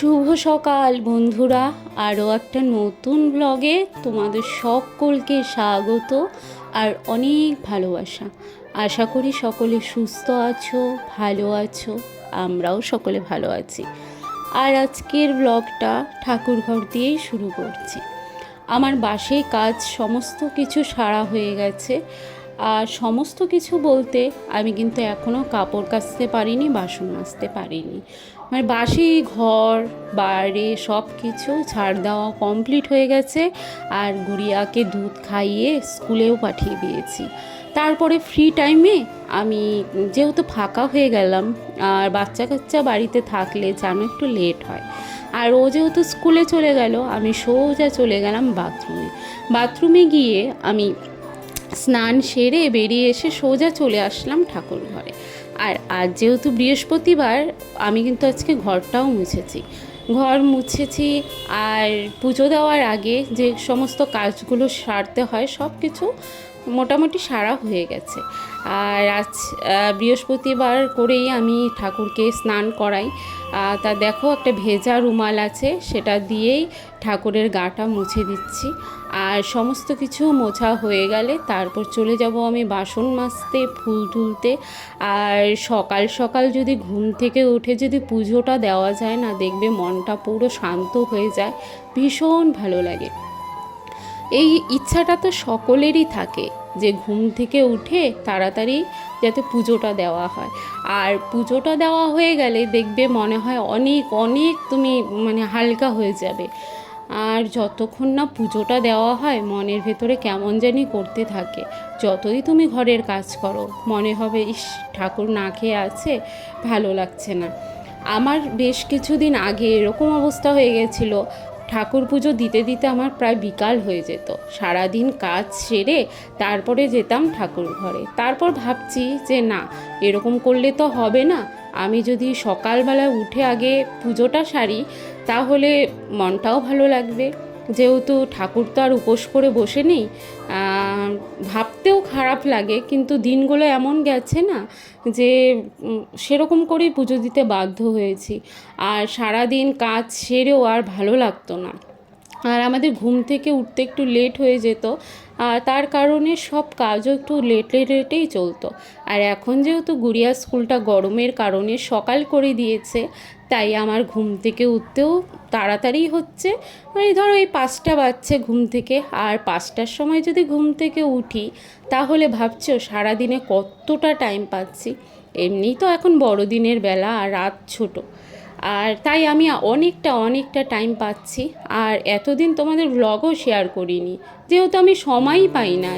শুভ সকাল বন্ধুরা। আরও একটা নতুন ব্লগে তোমাদের সকলকে স্বাগত আর অনেক ভালোবাসা। আশা করি সকলে সুস্থ আছো, ভালো আছো, আমরাও সকলে ভালো আছি। আর আজকের ব্লগটা ঠাকুরঘর দিয়েই শুরু করছি। আমার বাসে কাজ সমস্ত কিছু সারা হয়ে গেছে। আর সমস্ত কিছু বলতে আমি কিন্তু এখনও কাপড় কাচতে পারিনি, বাসন মাজতে পারিনি। মানে বাসি ঘর, বাড়ি সব কিছু ছাড় দেওয়া কমপ্লিট হয়ে গেছে। আর গুড়িয়াকে দুধ খাইয়ে স্কুলেও পাঠিয়ে দিয়েছি। তারপরে ফ্রি টাইমে আমি যেহেতু ফাঁকা হয়ে গেলাম, আর বাচ্চা কাচ্চা বাড়িতে থাকলে যেন একটু লেট হয়। আর ও যেহেতু স্কুলে চলে গেল, আমি সোজা চলে গেলাম বাথরুমে বাথরুমে গিয়ে আমি স্নান সেরে বেরিয়ে এসে সোজা চলে আসলাম ঠাকুর ঘরে আর আজ যেহেতু বৃহস্পতিবার, আমি কিন্তু আজকে ঘরটাও মুছেছি। ঘর মুছেছি আর পুজো দেওয়ার আগে যে সমস্ত কাজগুলো সারতে হয় সব কিছু মোটামুটি সারা হয়ে গেছে। আর আজ বৃহস্পতিবার করেই আমি ঠাকুরকে স্নান করাই। তা দেখো একটা ভেজা রুমাল আছে, সেটা দিয়েই ঠাকুরের গাটা মুছে দিচ্ছি। আর সমস্ত কিছু মোছা হয়ে গেলে তারপর চলে যাব আমি বাসন মাজতে, ফুল তুলতে। আর সকাল সকাল যদি ঘুম থেকে উঠে যদি পুজোটা দেওয়া যায় না, দেখবে মনটা পুরো শান্ত হয়ে যায়। ভীষণ ভালো লাগে। এই ইচ্ছাটা তো সকলেরই থাকে যে ঘুম থেকে উঠে তাড়াতাড়ি যাতে পুজোটা দেওয়া হয়। আর পুজোটা দেওয়া হয়ে গেলে দেখবে মনে হয় অনেক অনেক তুমি মানে হালকা হয়ে যাবে। আর যতক্ষণ না পুজোটা দেওয়া হয়, মনের ভেতরে কেমন জানি করতে থাকে। যতই তুমি ঘরের কাজ করো, মনে হবে, ইস, ঠাকুর না খেয়ে আছে, ভালো লাগছে না। আমার বেশ কিছুদিন আগে এরকম অবস্থা হয়ে গেছিল ঠাকুর পুজো দিতে দিতে আমার প্রায় বিকাল হয়ে যেত। সারাদিন কাজ সেরে তারপরে যেতাম ঠাকুর ঘরে। তারপর ভাবছি যে না, এরকম করলে তো হবে না। আমি যদি সকালবেলা উঠে আগে পুজোটা সারি, তাহলে মনটাও ভালো লাগবে। যেহেতু ঠাকুর তো আর উপোস করে বসে নেই ভাবতেও খারাপ লাগে, কিন্তু দিনগুলো এমন গেছে না যে সেরকম করেই পুজো দিতে বাধ্য হয়েছি। আর সারাদিন কাজ সেরেও আর ভালো লাগতো না। আর আমাদের ঘুম থেকে উঠতে একটু লেট হয়ে যেত, আর তার কারণে সব কাজও একটু লেট লেটেই চলতো। আর এখন যেহেতু গুড়িয়া স্কুলটা গরমের কারণে সকাল করে দিয়েছে তাই আমার ঘুম থেকে উঠতেও তাড়াতাড়ি হচ্ছে। মানে ধরো এই পাঁচটা বাজছে ঘুম থেকে, আর পাঁচটার সময় যদি ঘুম থেকে উঠি, তাহলে ভাবছ সারাদিনে কতটা টাইম পাচ্ছি? এমনিই তো এখন বড়দিনের বেলা আর রাত ছোটো। আর তাই আমি অনেকটা অনেকটা টাইম পাচ্ছি। আর এতদিন তোমাদের ব্লগও শেয়ার করিনি। যেহেতু আমি সময়ই পাই না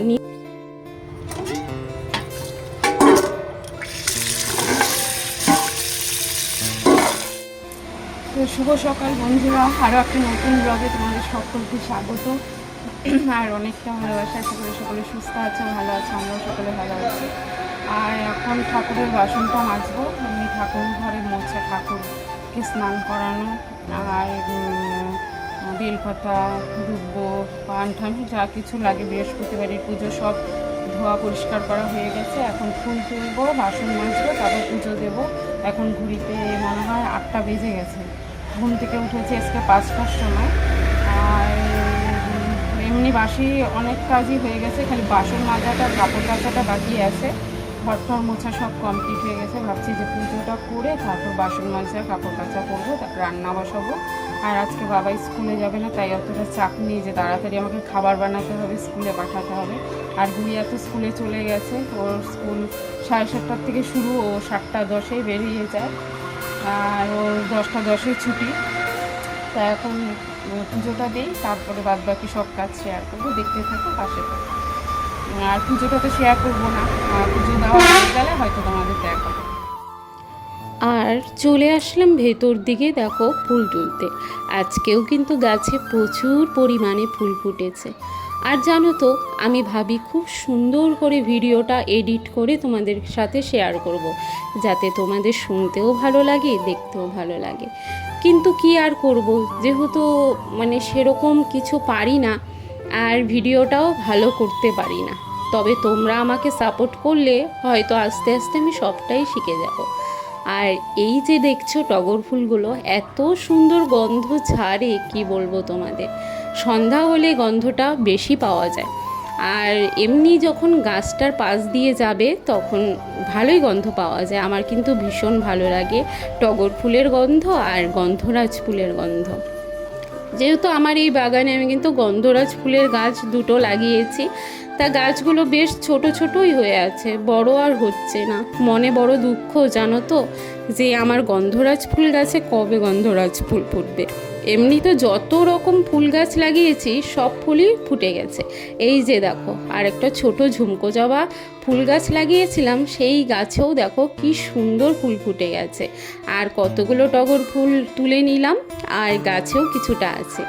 শুভ সকাল বন্ধুরা। আরও একটা নতুন ব্লগে তোমাদের সকলকে স্বাগত। আর অনেকটা ভালোবাসা, আশা করি সকলে সুস্থ আছে ভালো আছে আমরাও সকলে ভালো আছি। আর এখন ঠাকুরের বাসনটা মাজবো। এমনি ঠাকুর ঘরে মোছা ঠাকুরকে স্নান করানো, আর বেলপাতা দুব্ব পান ঠান, যা কিছু লাগে, বৃহস্পতিবারের পুজো সব ধোয়া পরিষ্কার করা হয়ে গেছে। এখন ফুল তুলবো, বাসন মাজবো, তারপর পুজো দেবো। এখন ঘুরিতে মনে হয় আটটা বেজে গেছে। ঘুম থেকে উঠেছি আজকে পাঁচটার সময়। আর এমনি বাসি অনেক কাজই হয়ে গেছে, খালি বাসন মাজাটা, কাপড় কাচাটা বাকি আছে। ঘরটর মোছা সব কমপ্লিট হয়ে গেছে, ভাবছি যে পুজোটা করে তারপর বাসন মাজা, কাপড় কাচা করব তারপর রান্না বসাবো। আর আজকে বাবা স্কুলে যাবে না, তাই অতটা চাপ নেই যে তাড়াতাড়ি আমাকে খাবার বানাতে হবে, স্কুলে পাঠাতে হবে। আর গুড়িয়া তো স্কুলে চলে গেছে, ওর স্কুল সাড়ে সাতটার থেকে শুরু, ও সাতটা দশে বেরিয়ে যায়। আর ওর দশটা দশে ছুটি। তা এখন পুজোটা দিই, তারপরে বাদ বাকি সব কাজ শেয়ার করব, দেখতে থাকো, পাশে থাকো। আর পুজোটা তো শেয়ার করব না। আর পুজো দেওয়া হয়ে গেলে হয়তো তোমাদের দেখাবো আর চলে আসলাম ভেতর দিকে, দেখো ফুল তুলতে। আজকেও কিন্তু গাছে প্রচুর পরিমাণে ফুল ফুটেছে। আর জানো তো, আমি ভাবি খুব সুন্দর করে ভিডিওটা এডিট করে তোমাদের সাথে শেয়ার করব। যাতে তোমাদের শুনতেও ভালো লাগে, দেখতেও ভালো লাগে। কিন্তু কি আর করব? যেহেতু মানে সেরকম কিছু পারি না, আর ভিডিওটাও ভালো করতে পারি না। তবে তোমরা আমাকে সাপোর্ট করলে হয়তো আস্তে আস্তে আমি সবটাই শিখে যাব। আর এই যে দেখছ টগর ফুলগুলো, এত সুন্দর গন্ধ ছাড়ে কি বলব তোমাদের? সন্ধ্যা হলে গন্ধটা বেশি পাওয়া যায়। আর এমনি যখন গাছটার পাশ দিয়ে যাবে, তখন ভালোই গন্ধ পাওয়া যায়। আমার কিন্তু ভীষণ ভালো লাগে টগর ফুলের গন্ধ আর গন্ধরাজ ফুলের গন্ধ। যেহেতু আমার এই বাগানে আমি কিন্তু গন্ধরাজ ফুলের গাছ দুটো লাগিয়েছি তা গাছগুলো বেশ ছোট ছোটই হয়ে আছে, বড় আর হচ্ছে না। মনে বড় দুঃখ, জানো তো, যে আমার গন্ধরাজ ফুল গাছে কবে গন্ধরাজ ফুল ফুটবে। এমনি তো যত রকম ফুল গাছ লাগিয়েছি, সব ফুলই ফুটে গেছে। এই যে দেখো, আর একটা ছোট ঝুমকো জবা ফুল গাছ লাগিয়েছিলাম, সেই গাছেও দেখো কি সুন্দর ফুল ফুটে গেছে। আর কতগুলো টগর ফুল তুলে নিলাম, আর গাছেও কিছুটা আছে।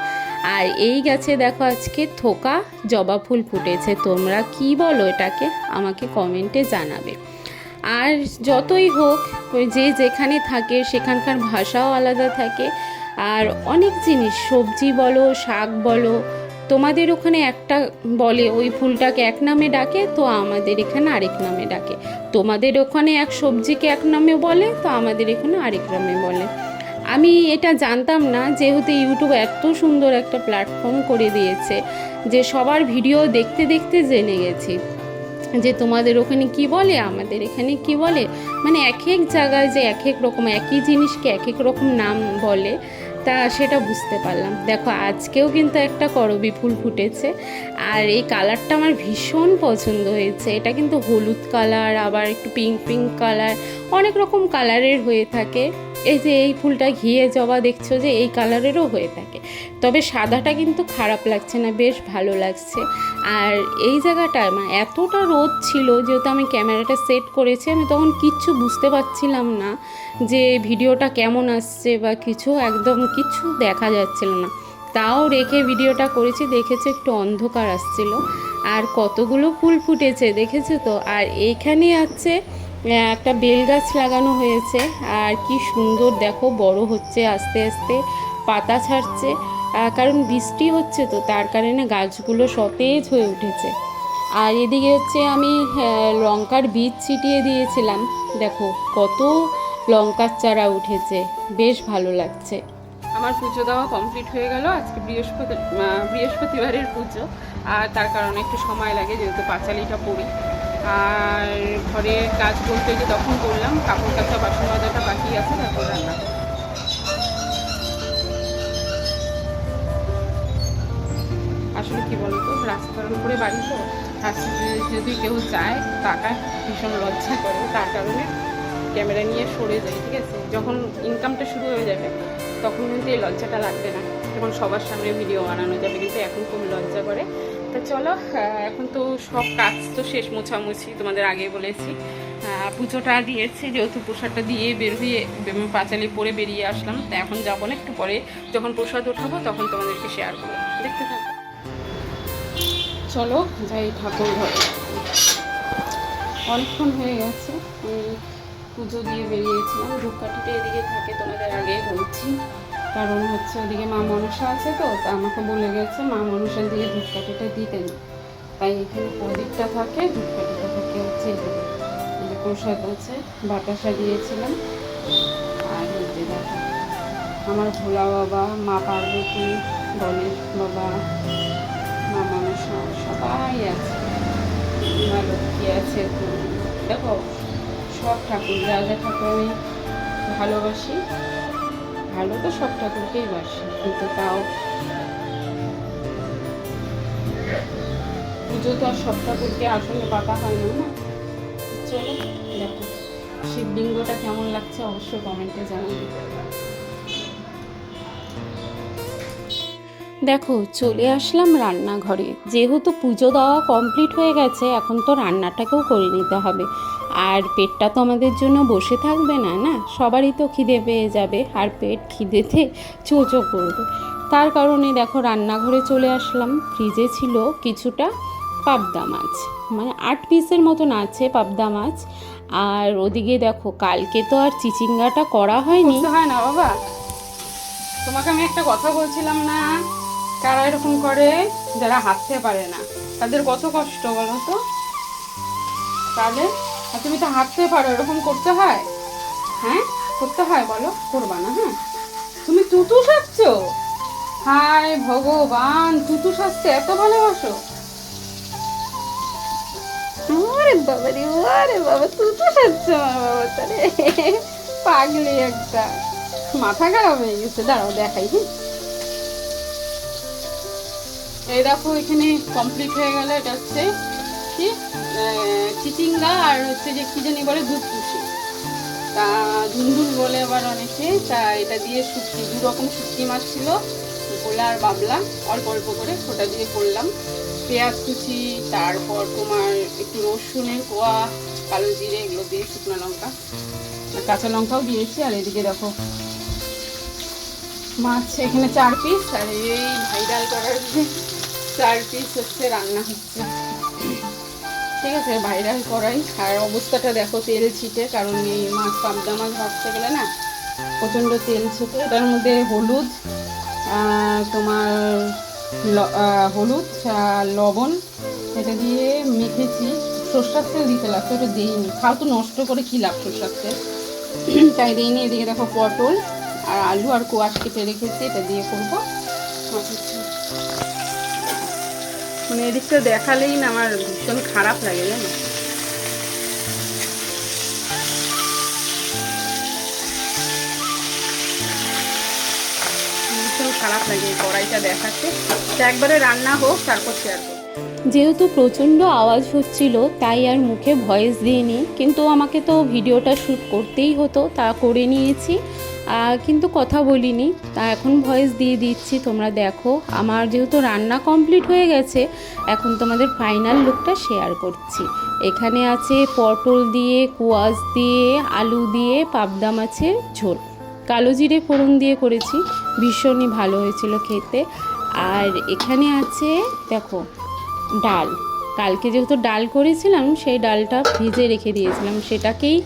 আর এই গাছে দেখো আজকে থোকা জবা ফুল ফুটেছে। তোমরা কি বলো এটাকে? আমাকে কমেন্টে জানাবে। আর যতই হোক যে যেখানে থাকে, সেখানকার ভাষাও আলাদা থাকে। আর অনেক জিনিস, সবজি বলো, শাক বলো, তোমাদের ওখানে একটা বলে, ওই ফুলটাকে এক নামে ডাকে, তো আমাদের এখানে আরেক নামে ডাকে। তোমাদের ওখানে এক সবজিকে এক নামে বলে, তো আমাদের এখানে আরেক নামে বলে। আমি এটা জানতাম না, যেহেতু ইউটিউব এত সুন্দর একটা প্ল্যাটফর্ম করে দিয়েছে, যে সবার ভিডিও দেখতে দেখতে জেনে গেছি। যে তোমাদের ওখানে কি বলে, আমাদের এখানে কি বলে মানে এক এক জায়গায় যে এক এক রকম, একই জিনিসকে এক এক রকম নাম বলে, তা সেটা বুঝতে পারলাম। দেখো, আজকেও কিন্তু একটা করবি ফুল ফুটেছে, আর এই কালারটা আমার ভীষণ পছন্দ হয়েছে। এটা কিন্তু হলুদ কালার আবার একটু পিঙ্ক পিঙ্ক কালার অনেক রকম কালারের হয়ে থাকে। এই যে এই ফুলটা ঘিয়ে জবা দেখছ যে এই কালারেরও হয়ে থাকে। তবে সাদাটা কিন্তু খারাপ লাগছে না, বেশ ভালো লাগছে। আর এই জায়গাটায় মানে এতটা রোদ ছিল, যেহেতু আমি ক্যামেরাটা সেট করেছি, আমি তখন কিচ্ছু বুঝতে পারছিলাম না যে ভিডিওটা কেমন আসছে বা কিছু, একদম কিছু দেখা যাচ্ছিল না। তাও রেখে ভিডিওটা করেছি, দেখেছি একটু অন্ধকার আসছিল। আর কতগুলো ফুল ফুটেছে, দেখেছ তো? আর এইখানে আছে একটা বেল গাছ লাগানো হয়েছে। আর কি সুন্দর, দেখো, বড় হচ্ছে আস্তে আস্তে, পাতা ছাড়ছে। কারণ বৃষ্টি হচ্ছে তো, তার কারণে গাছগুলো সতেজ হয়ে উঠেছে। আর এদিকে হচ্ছে আমি লঙ্কার বীজ ছিটিয়ে দিয়েছিলাম। দেখো, কত লঙ্কার চারা উঠেছে, বেশ ভালো লাগছে। আমার পুজো দেওয়া কমপ্লিট হয়ে গেল। আজকে বৃহস্পতি বৃহস্পতিবারের পুজো। আর তার কারণে একটু সময় লাগে, যেহেতু পাঁচালিটা পড়ি। আর ঘরের কাজ বলতে যে তখন করলাম, কাপড় কাচা, বাসন মাজাটা বাকি আছে, তারপর রান্না। আসলে কি বলতো, রাস্তার উপরে বাড়ি তো যদি কেউ যায় তাকায় ভীষণ লজ্জা করে, তার কারণে ক্যামেরা নিয়ে সরে যায়, ঠিক আছে যখন ইনকামটা শুরু হয়ে যাবে, তখন কিন্তু এই লজ্জাটা লাগবে না যখন সবার সামনে ভিডিও বানানো যাবে, কিন্তু এখন খুব লজ্জা করে তা চলো এখন তো সব কাজ তো শেষ মোছামুছি, তোমাদের আগে বলেছি। পুজোটা দিয়েছি, যেহেতু প্রসাদটা দিয়ে বের হয়ে পাঁচালি পরে বেরিয়ে আসলাম, তা এখন যাব না, একটু পরে যখন প্রসাদ ওঠাবো তখন তোমাদেরকে শেয়ার করব। দেখতে থাকো। চলো, যাই ঠাকুর ঘরে। অনেকক্ষণ হয়ে গেছে পুজো দিয়ে বেরিয়েছিলাম, ধূপকাঠিটা এদিকে থাকে, তোমাদের আগে বলছি। কারণ হচ্ছে ওদিকে মা মনসা আছে তো, তা আমাকে বলে গেছে, মা মনসার দিকে ধূপকাঠিটা দিতে না। তাই এখানে প্রদীপটা থাকে, ধূপকাঠিটা থাকে হচ্ছে এদিকে। প্রসাদ আছে, বাতাসা দিয়েছিলাম। আর হচ্ছে দেখো, আমার ভোলা বাবা, মা পার্বতী, গণেশ বাবা, মা মনসা, সবাই আছে। মা লক্ষ্মী আছে তো দেখো, সব ঠাকুর যা যা ঠাকুর আমি ভালোবাসি। ভালো তো সব ঠাকুরকেই বাসি, কিন্তু তাও পুজো তো আর সব ঠাকুরকে আসলে পাতা হয় না না। চলো, দেখো, শিবলিঙ্গটা কেমন লাগছে অবশ্যই কমেন্টে জানাবে। দেখো, চলে আসলাম রান্নাঘরে। যেহেতু পুজো দেওয়া কমপ্লিট হয়ে গেছে, এখন তো রান্নাটাকেও করে নিতে হবে। আর পেটটা তো আমাদের জন্য বসে থাকবে না না? সবারই তো খিদে পেয়ে যাবে, আর পেট খিদেতে চোচো করবে। তার কারণে দেখো রান্নাঘরে চলে আসলাম। ফ্রিজে ছিল কিছুটা পাবদা মাছ মানে আট পিসের মতন আছে পাবদা মাছ। আর ওদিকে দেখো কালকে তো আর চিচিঙ্গাটা করা হয়নি। হয় না বাবা। তোমাকে আমি একটা কথা বলছিলাম না? কারা এরকম করে? যারা হাঁটতে পারে না। তাদের কত কষ্ট বলো তো? তাহলে আর তুমি তো হাঁটতে পারো, এরকম করতে হয়? হ্যাঁ? করতে হয়, বলো। করবা না হ্যাঁ? তুমি তুতু সাজছ? হায় ভগবান, তুতু সাজতে এত ভালোবাসো। ওরে বাবা রে, ওরে বাবা, তুতু সাজছ বাবা তারে পাগলি একটা। মাথা খারাপ হয়ে গেছে, দাঁড়াও দেখাই হ্যাঁ? এই দেখো, এখানে কমপ্লিট হয়ে গেল, এটা হচ্ছে কি? চিচিঙ্গা আর হচ্ছে যে কি জানি বলে দুধ পুষি। তা ধুন্দুল বলে আবার অনেকে, তা এটা দিয়ে শুটকি, দু রকম শুটকি মাছ ছিল, গোলা আর বাবলা, অল্প অল্প করে ওটা দিয়ে করলাম। পেঁয়াজ কুচি, তারপর তোমার একটু রসুনের কোয়া, কালো জিরে, এগুলো দিয়ে শুকনো লঙ্কা। কাঁচা লঙ্কাও দিয়েছি, আর এদিকে দেখো মাছ এখানে চার পিস আর এই ভাইরাল করার চার পিস হচ্ছে রান্না হচ্ছে। ঠিক আছে ভাইরাল করাই। আর অবস্থাটা দেখো তেল ছিটে, কারণ এই মাছ, পাবদা মাছ ভাবতে গেলে না প্রচণ্ড তেল ছিটে। এটার মধ্যে হলুদ তোমার হলুদ লবণ, এটা দিয়ে মেখেছি। সর্ষার তেল দিতে লাগতো ওটা দিইনি। খাও তো, নষ্ট করে কী লাভ সর্ষার তেল? তাই দিইনি, এদিকে দেখো পটল আর আলু আর কোয়াশ কেটে রেখেছি, এটা দিয়ে করব। মানে এদিকটা দেখালেই না আমার ভীষণ খারাপ লাগে, জানো? ভীষণ খারাপ লাগে কড়াইটা একবারে রান্না হোক, তারপর শেয়ার যেহেতু প্রচণ্ড আওয়াজ হচ্ছিল, তাই আর মুখে ভয়েস দিইনি, কিন্তু আমাকে তো ভিডিওটা শ্যুট করতেই হতো, তা করে নিয়েছি। কিন্তু কথা বলিনি। তা এখন ভয়েস দিয়ে দিচ্ছি, তোমরা দেখো। আমার যেহেতু রান্না কমপ্লিট হয়ে গেছে, এখন তোমাদের ফাইনাল লুকটা শেয়ার করছি। এখানে আছে পটল দিয়ে, কুয়াশ দিয়ে, আলু দিয়ে, পাবদা মাছের ঝোল। কালো জিরে ফোড়ন দিয়ে করেছি, ভীষণই ভালো হয়েছিল খেতে। আর এখানে আছে, দেখো, ডাল। কালকে যেহেতু ডাল করেছিলাম, সেই ডালটা ভিজে রেখে দিয়েছিলাম। সেটাকেই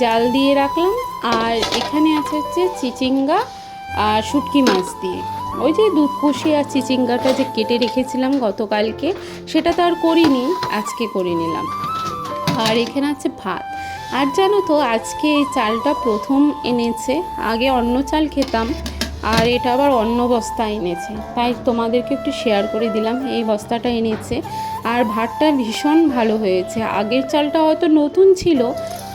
জাল দিয়ে রাখলাম আর এখানে আছে হচ্ছে চিচিঙ্গা আর শুটকি মাছ দিয়ে। ওই যে দুধ কষি আর চিচিঙ্গাটা যে কেটে রেখেছিলাম গতকালকে, সেটা তো আর করিনি, আজকে করে নিলাম। আর এখানে আছে ভাত। আর জানো তো, আজকে এই চালটা প্রথম এনেছে, আগে অন্য চাল খেতাম আর এটা আবার অন্য বস্তা এনেছে। তাই তোমাদেরকে একটু শেয়ার করে দিলাম, এই বস্তাটা এনেছে। আর ভাতটা ভীষণ ভালো হয়েছে। আগের চালটা হয়তো নতুন ছিল,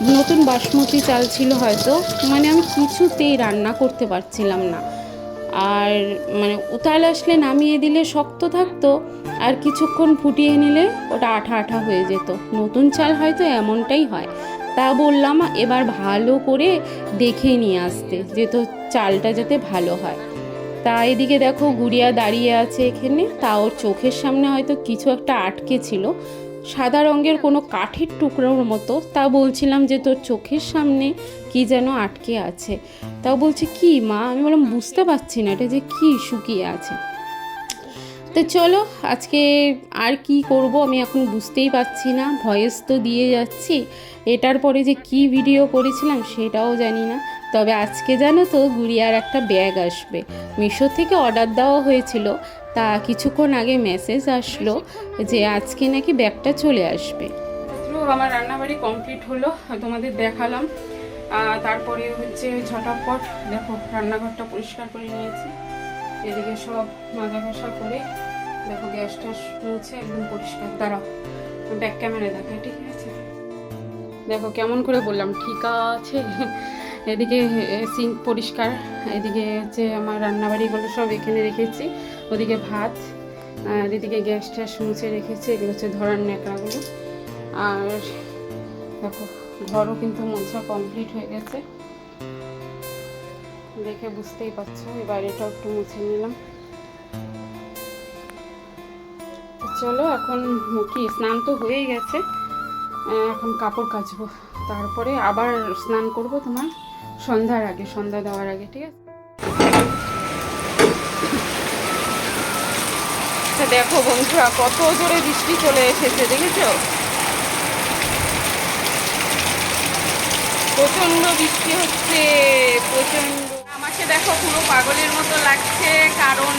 নতুন বাসমতি চাল ছিল হয়তো মানে আমি কিছুতেই রান্না করতে পারছিলাম না। আর মানে উতাল আসলে নামিয়ে দিলে শক্ত থাকতো, আর কিছুক্ষণ ফুটিয়ে নিলে ওটা আঠা আঠা হয়ে যেত। নতুন চাল হয়তো এমনটাই হয়। তা বললাম, এবার ভালো করে দেখে নিয়ে আসতে, যেহেতু চালটা যাতে ভালো হয়। তা এদিকে দেখো গুড়িয়া দাঁড়িয়ে আছে এখানে। তা ওর চোখের সামনে হয়তো কিছু একটা আটকে ছিল। সাদা রঙের কোনো কাঠের টুকরোর মতো। তা বলছিলাম যে তোর চোখের সামনে কি যেন আটকে আছে। তাও বলছে, কি মা? আমি বললাম, বুঝতে পারছি না এটা যে কি শুকিয়ে আছে। তো চলো, আজকে আর কি করব আমি এখন বুঝতেই পারছি না, ভয়েস তো দিয়ে যাচ্ছি। এটার পরে যে কি ভিডিও করেছিলাম সেটাও জানি না। তবে আজকে জানো তো, গুড়িয়ার একটা ব্যাগ আসবে। মিশো থেকে অর্ডার দেওয়া হয়েছিল, তা কিছুক্ষণ আগে মেসেজ আসলো যে আজকে নাকি ব্যাগটা চলে আসবে। আমার রান্নাবাড়ি কমপ্লিট হলো, তোমাদের দেখালাম। তারপরে হচ্ছে ঝটাপট, দেখো, রান্নাঘরটা পরিষ্কার করে নিয়েছি। এদিকে সব মাজা ঘষা করে দেখো গ্যাসটা মুছে একদম পরিষ্কার। দাঁড়াও ব্যাক ক্যামেরা দেখায় ঠিক আছে? দেখো কেমন করে বললাম, ঠিক আছে? এদিকে সিঙ্ক পরিষ্কার, এদিকে হচ্ছে আমার রান্নাবাড়িগুলো সব এখানে রেখেছি, ওদিকে ভাত, আর এদিকে গ্যাস ট্যাস মুছে রেখেছি এগুলো হচ্ছে ধরার ন্যাকড়াগুলো। আর দেখো, ঘরও কিন্তু মোছা কমপ্লিট হয়ে গেছে। দেখে বুঝতেই পারছ এই বাইরেটাও একটু মুছে নিলাম। চলো এখন কি স্নান তো হয়েই গেছে। এখন কাপড় কাচবো। তারপরে আবার স্নান করব তোমার সন্ধ্যার আগে সন্ধ্যা দেওয়ার আগে ঠিক আছে? আচ্ছা, দেখো বন্ধুরা কত জোরে বৃষ্টি চলে এসেছে দেখেছ? প্রচণ্ড বৃষ্টি হচ্ছে প্রচণ্ড আমাকে দেখো, পুরো পাগলের মতো লাগছে, কারণ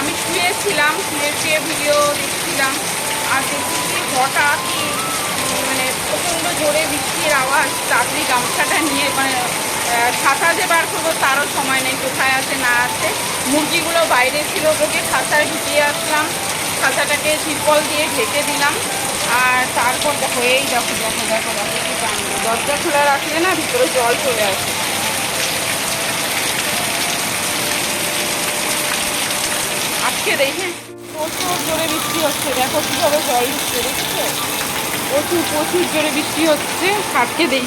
আমি শুয়েছিলাম, শুয়ে শুয়ে ভিডিও দেখছিলাম, আর দেখছি কি হঠাৎই মানে প্রচণ্ড জোরে বৃষ্টির আওয়াজ, তাড়াতাড়ি গামছাটা নিয়ে মানে খাতা যে বার করব, তারও সময় নেই, কোথায় আছে, না আছে। মুরগিগুলো বাইরে ছিল, ওকে খাঁচায় ঢুকিয়ে আসলাম খাঁচাটাকে তিরপল দিয়ে ঢেকে দিলাম, আর তারপর দেখো এই দেখো দেখো দেখো দেখো দরজা খোলা রাখলে না ভিতরে জল চলে আসে। আজকে দেখে প্রচুর জোরে বৃষ্টি হচ্ছে। দেখো কীভাবে জল ঢুকছে, দেখছ? প্রচুর প্রচুর জোরে বৃষ্টি হচ্ছে আজকে দেই।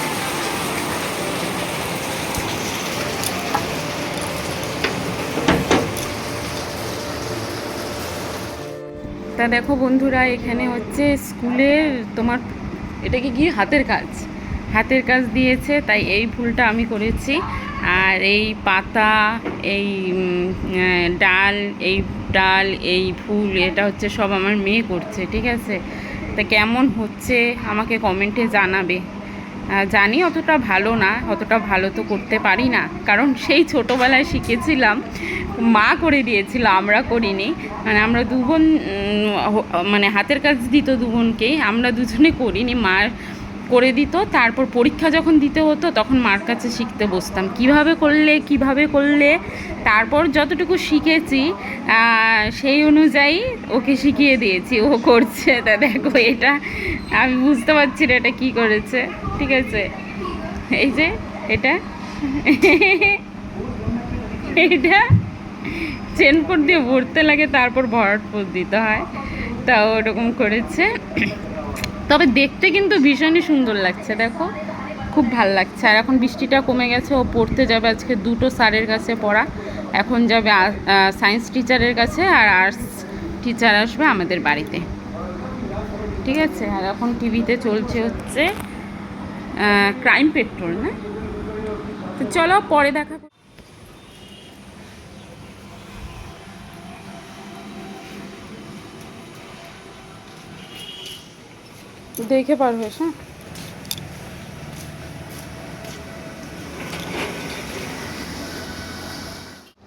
তা দেখো বন্ধুরা, এখানে হচ্ছে স্কুলের তোমার, এটাকে কি? হাতের কাজ। হাতের কাজ দিয়েছে, তাই এই ফুলটা আমি করেছি। আর এই পাতা, এই ডাল, এই ডাল এই ফুল এটা হচ্ছে সব আমার মেয়ে করছে ঠিক আছে? তা কেমন হচ্ছে আমাকে কমেন্টে জানাবে। জানি অতটা ভালো না অতটা ভালো তো করতে পারি না কারণ সেই ছোটোবেলায় শিখেছিলাম মা করে দিয়েছিল আমরা করিনি। মানে আমরা দু বোন উম, হ- মানে হাতের কাজ দিত দু বোনকেই আমরা দুজনে করিনি মা করে দিত, তারপর পরীক্ষা যখন দিতে হতো তখন মার কাছে শিখতে বসতাম। কীভাবে করলে কীভাবে করলে, তারপর যতটুকু শিখেছি সেই অনুযায়ী ওকে শিখিয়ে দিয়েছি, ও করছে, তা দেখো এটা, আমি বুঝতে পারছি না এটা কী করেছে, ঠিক আছে? এই যে, এটা এটা, চেন পোট দিয়ে ভরতে লাগে, তারপর ভরাট দিতে হয় তা ওরকম করেছে। তবে দেখতে কিন্তু ভীষণই সুন্দর লাগছে, দেখো। খুব ভালো লাগছে। আর এখন বৃষ্টিটা কমে গেছে, ও পড়তে যাবে আজকে দুটো স্যারের কাছে পড়া। এখন যাবে সায়েন্স টিচারের কাছে আর আর্টস টিচার আসবে আমাদের বাড়িতে। ঠিক আছে? আর এখন টিভিতে চলছে হচ্ছে ক্রাইম পেট্রোল না? তো চলো পরে দেখা দেখে পারবে হ্যাঁ?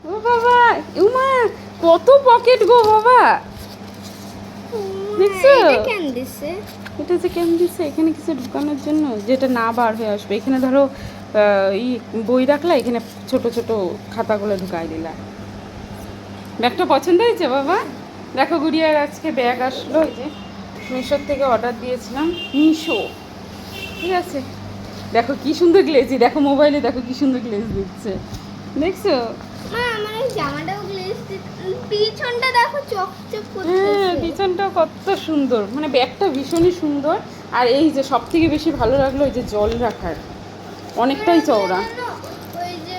ও বাবা উমা কত পকেট গো বাবা। দেখছ? এটা যে কেন দিচ্ছে এখানে কিছু ঢুকানোর জন্য যেটা না বার হয়ে আসবে। এখানে ধরো আহ, ই বই রাখলা এখানে ছোট ছোট খাতাগুলো ঢুকাই দিলা। ব্যাগটা পছন্দ হয়েছে বাবা? দেখো গুড়িয়ার আজকে ব্যাগ আসলো এই যে। মিশোর থেকে অর্ডার দিয়েছিলাম। মিশো। ঠিক আছে? দেখো কি সুন্দর গ্লেজি দেখো মোবাইলে দেখো কি সুন্দর গ্লেজ দিচ্ছে। দেখছ? পিছনটা দেখো চকচক হ্যাঁ করতেছে কত সুন্দর। মানে ব্যাগটা ভীষণই সুন্দর। আর এই যে সব থেকে বেশি ভালো লাগল এই যে জল রাখার। অনেকটাই চওড়া।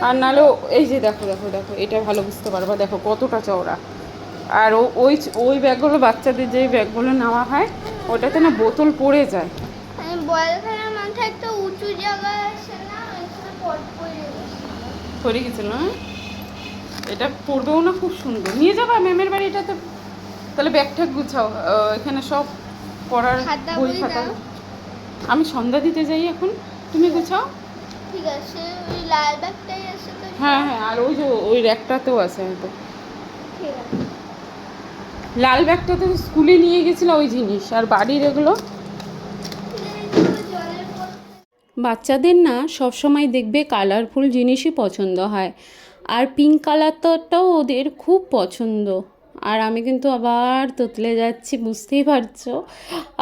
আর নাহলে এই যে দেখো দেখো দেখো এটা ভালো বুঝতে পারবা। দেখো কতটা চওড়া। আর ওই ওই ব্যাগগুলো বাচ্চাদের যে ব্যাগগুলো নেওয়া হয় ওটাতে না বোতল পড়ে যায়। একটা উঁচু জায়গা আছে না পড়ে গেছিল হ্যাঁ এটা পড়বেও না খুব সুন্দর। নিয়ে যাবা ম্যামের বাড়িটাতে তাহলে ব্যাগটা গুছাও। এখানে সব পড়ার বই খাতা। আমি সন্ধ্যা দিতে যাই এখন। তুমি গুছাও। ঠিক আছে ওই লাল ব্যাগটাই আছে হ্যাঁ হ্যাঁ আর ওই যে ওই র্যাকটাতেও আছে হয়তো। ঠিক আছে। লাল ব্যাগটাতে স্কুলে নিয়ে গেছিল ওই জিনিস, আর বাড়ির এগুলো? বাচ্চাদের না সবসময় দেখবে কালারফুল জিনিসই পছন্দ হয়, আর পিঙ্ক কালারটাও ওদের খুব পছন্দ। আর আমি কিন্তু আবার তোতলে যাচ্ছি, বুঝতেই পারছ?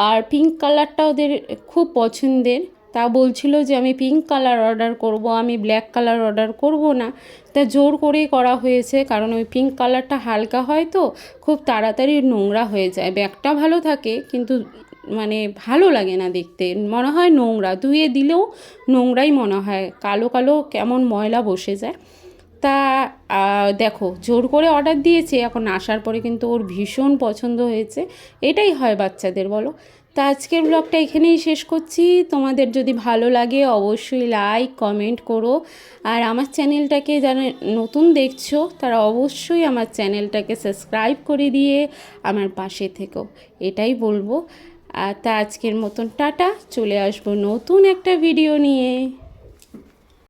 আর পিঙ্ক কালারটা ওদের খুব পছন্দের। তা বলছিল যে আমি পিঙ্ক কালার অর্ডার করব, আমি ব্ল্যাক কালার অর্ডার করব না। তা জোর করেই করা হয়েছে, কারণ ওই পিঙ্ক কালারটা হালকা হয় তো, খুব তাড়াতাড়ি নোংরা হয়ে যায়। ব্যাগটা ভালো থাকে, কিন্তু মানে ভালো লাগে না দেখতে। মনে হয় নোংরা, ধুয়ে দিলেও নোংরাই মনে হয়। কালো কালো কেমন ময়লা বসে যায়। তা দেখো, জোর করে অর্ডার দিয়েছে, এখন আসার পরে কিন্তু ওর ভীষণ পছন্দ হয়েছে। এটাই হয় বাচ্চাদের, বলো। তা আজকের ব্লগটা এখানেই শেষ করছি। তোমাদের যদি ভালো লাগে অবশ্যই লাইক কমেন্ট করো। আর আমার চ্যানেলটাকে যারা নতুন দেখছ, তারা অবশ্যই আমার চ্যানেলটাকে সাবস্ক্রাইব করে দিয়ে আমার পাশে থেকো। এটাই বলব। আর তা আজকের মতন টাটা। চলে আসব নতুন একটা ভিডিও নিয়ে।